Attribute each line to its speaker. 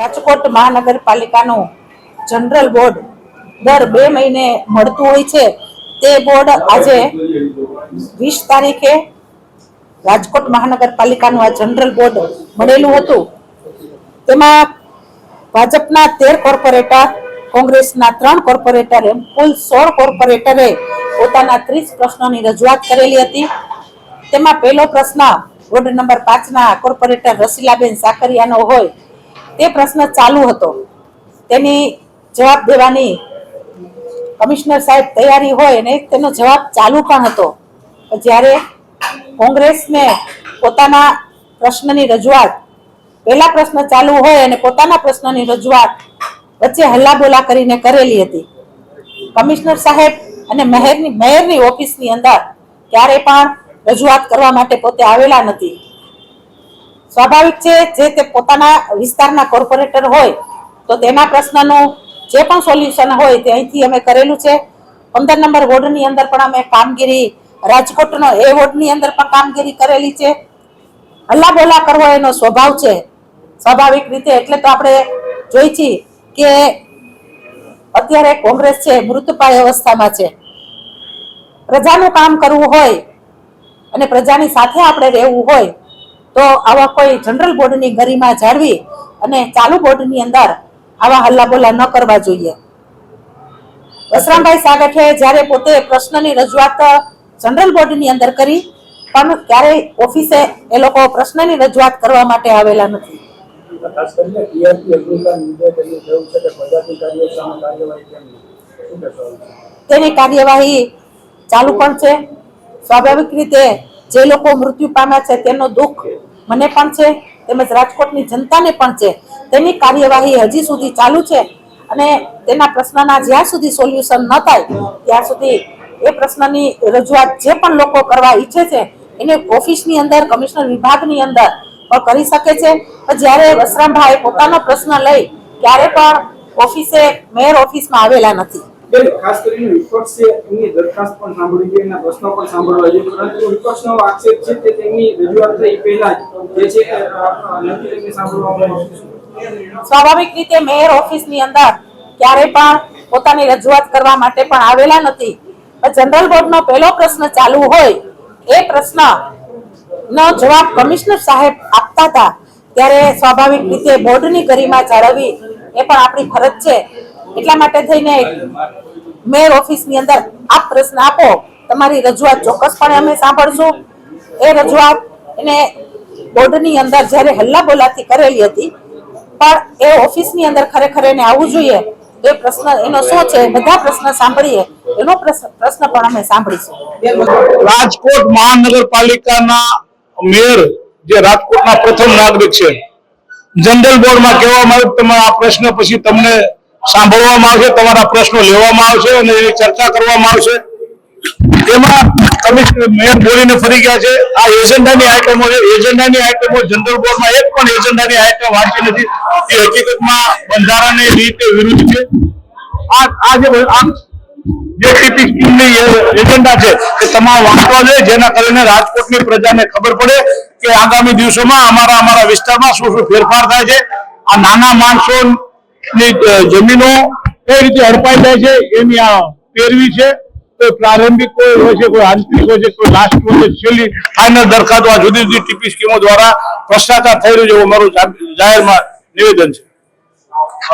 Speaker 1: Rajkot મહાનગરપાલિકાનું general board દર બે મહિને મળતું હોય છે. તે બોર્ડ આજે વીસ તારીખે રાજકોટ મહાનગરપાલિકાનું આ જનરલ બોર્ડ મળેલું હતું. તેમાં ભાજપના તેર કોર્પોરેટર, કોંગ્રેસના ત્રણ કોર્પોરેટર એમ કુલ સોળ કોર્પોરેટરે પોતાના ત્રીસ પ્રશ્નોની રજૂઆત કરેલી હતી. તેમાં પહેલો પ્રશ્ન વોર્ડ નંબર પાંચના કોર્પોરેટર રસીલાબેન સાકરિયાનો હોય. તે પ્રશ્ન ચાલુ હતો. તેની જવાબ દેવાની કમિશનર સાહેબ તૈયારી હોય અને તેનો જવાબ ચાલુ પણ હતો. જ્યારે કોંગ્રેસને પોતાના પ્રશ્નની રજૂઆત, પહેલા પ્રશ્ન ચાલુ હોય અને પોતાના પ્રશ્નની રજૂઆત વચ્ચે હલ્લાબોલા કરીને કરેલી હતી. કમિશનર સાહેબ અને મહેરની મહેરની ઓફિસની અંદર ક્યારે પણ રજૂઆત કરવા માટે પોતે આવેલા નથી. સ્વાભાવિક છે, જે તે પોતાના વિસ્તારના કોર્પોરેટર હોય, તો તેના પ્રશ્નનું જે પણ સોલ્યુશન હોય તે અહીંથી અમે કરેલું છે. પંદર નંબર વોર્ડની અંદર પણ અમે કામગીરી, રાજકોટનો એ વોર્ડની અંદર પણ કામગીરી કરેલી છે. હલ્લા બોલા કરવો એનો સ્વભાવ છે. સ્વાભાવિક રીતે એટલે તો આપણે જોઈ છીએ કે અત્યારે કોંગ્રેસ છે મૃતપાય અવસ્થામાં છે. પ્રજાનું કામ કરવું હોય અને પ્રજાની સાથે આપણે રહેવું હોય તો આવા કોઈ જનરલ બોર્ડની ગરિમા જાળવી અને ચાલુ બોર્ડની અંદર આવા હલ્લાબોલા ન કરવા જોઈએ. વસરામભાઈ સાગઠે જ્યારે પોતે પ્રશ્નની રજૂઆત જનરલ બોર્ડની અંદર કરી પણ ક્યારેય ઓફિસે એ લોકો પ્રશ્નની રજૂઆત કરવા માટે આવેલા નથી? તેની કાર્યવાહી ચાલુ પણ છે. સ્વાભાવિક રીતે જે લોકો મૃત્યુ પામ્યા છે તેનો દુઃખ મને પણ છે, તેમજ રાજકોટની જનતાને પણ છે. તેની કાર્યવાહી હજી સુધી ચાલુ છે અને તેના પ્રશ્નના જ્યાં સુધી સોલ્યુશન ન થાય, ત્યાં સુધી એ પ્રશ્નની રજૂઆત જે પણ લોકો કરવા ઈચ્છે છે, એને ઓફિસની અંદર, કમિશનર વિભાગની અંદર પણ કરી શકે છે. જ્યારે વસરામભાઈ પોતાનો પ્રશ્ન લઈ ક્યારે પણ ઓફિસે, મેયર ઓફિસમાં આવેલા નથી.
Speaker 2: ખાસ કરીને વિપક્ષે એમની દરખાસ્ત પણ સાંભળવી જોઈએ એના પ્રશ્નો પણ સાંભળવા જોઈએ. પરંતુ વિપક્ષનો આક્ષેપ છે કે તેમની રજૂઆત થઈ પહેલા જ જે છે નથી તેમને સાંભળવામાં.
Speaker 1: સ્વાભાવિક રીતે મેયર ઓફિસની અંદર ક્યારે પણ પોતાની રજૂઆત કરવા માટે પણ આવેલા નથી. જનરલ બોર્ડનો પહેલો પ્રશ્ન ચાલુ હોય, એ પ્રશ્ન નો જવાબ કમિશનર સાહેબ આપતા હતા. ત્યારે સ્વાભાવિક રીતે બોર્ડની ગરિમા જાળવવી એ પણ આપણી ફરજ છે. એટલા માટે થઈને મેયર ઓફિસની અંદર આપ પ્રશ્ન આપો, તમારી રજૂઆત ચોક્કસપણે અમે સાંભળશું. એ રજૂઆત એને બોર્ડની અંદર જ્યારે હલ્લા બોલાથી કરેલી હતી, પણ એ ઓફિસની અંદર ખરેખર એને આવવું જોઈએ. એ પ્રશ્ન એનો શું છે? બધા પ્રશ્ન સાંભળીએ. એનો પ્રશ્ન પણ અમે સાંભળીશું.
Speaker 3: રાજકોટ મહાનગરપાલિકાના મેયર જે રાજકોટના પ્રથમ નાગરિક છે, જનરલ બોર્ડમાં કહેવામાં આવ્યું તમે આ પ્રશ્ન પછી તમને સાંભળવામાં આવશે તમારા પ્રશ્નો લેવામાં આવશે અને એની ચર્ચા કરવામાં આવશે. એમાં કમિશનર મેયર બોલીને ફરી ગયા છે આ એજન્ડાની આઇટમો છે. એજન્ડાની આઇટમો જનરલ બોર્ડમાં એક પણ એજન્ડાની આઇટમ વાંચી નથી. એ હકીકતમાં બંધારણની રીતે વિરુદ્ધ છે. આ આ જે જે ટીપી સ્કીમની એજન્ડા છે એ તમામ વાંચવા જોઈએ જેના કારણે રાજકોટની પ્રજાને ખબર પડે કે આગામી દિવસોમાં અમારા અમારા વિસ્તારમાં શું શું ફેરફાર થાય છે. આ નાના માણસોની અ, જમીનો કઈ રીતે હડપાઈ જાય છે, એની આ પેરવી છે. કોઈ પ્રારંભિક કોઈ હોય છે, કોઈ આંતરિક હોય છે, કોઈ લાસ્ટ હોય છે, છેલ્લી ફાઇનલ દરખાસ્તો આ જુદી જુદી ટીપી સ્કીમો દ્વારા ભ્રષ્ટાચાર થઈ રહ્યું છે એવું મારું જાહેરમાં નિવેદન છે.